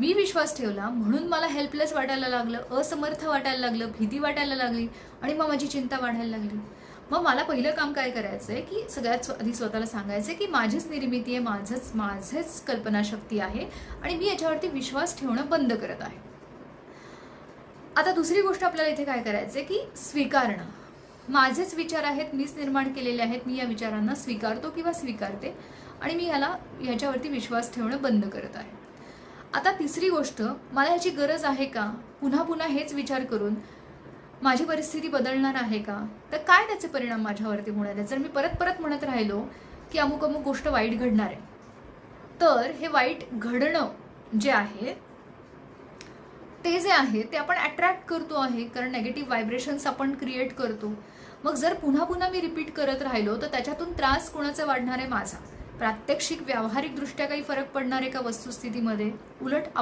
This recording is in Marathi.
मी विश्वास ठेवला म्हणून मला हेल्पलेस वाटायला लागलं असमर्थ वाटायला लागलं भीती वाटायला लागली आणि मग माझी चिंता वाढायला लागली. मग मला पहिलं काम काय करायचं आहे की सगळ्यात आधी स्वतःला सांगायचं आहे की माझीच निर्मिती आहे माझंच माझेच कल्पनाशक्ती आहे आणि मी याच्यावरती विश्वास ठेवणं बंद करत आहे. आता दुसरी गोष्ट आपल्याला इथे काय करायचं आहे की स्वीकारणं. माझेच विचार आहेत मीच निर्माण केलेले आहेत मी या विचारांना स्वीकारतो किंवा स्वीकारते आणि मी याला ह्याच्यावरती विश्वास ठेवणं बंद करत आहे. आता तिसरी गोष्ट मला ह्याची गरज आहे का? पुन्हा पुन्हा हेच विचार करून माझी परिस्थिती बदलणार आहे का? तर काय त्याचे परिणाम माझ्यावरती होणार आहेत? जर मी परत परत म्हणत राहिलो की अमुक अमुक गोष्ट वाईट घडणार आहे तर हे वाईट घडणं जे आहे ते जे आहे ते आपण अट्रॅक्ट करतो आहे कारण नेगेटिव्ह व्हायब्रेशन्स आपण क्रिएट करतो. मग जर पुन्हा पुन्हा मी रिपीट करत राहिलो तर त्याच्यातून त्रास कोणाचा वाढणार आहे? माझा. प्रात्यक्षिक व्यावहारिकदृष्ट्या काही फरक पडणार आहे का वस्तुस्थितीमध्ये? उलट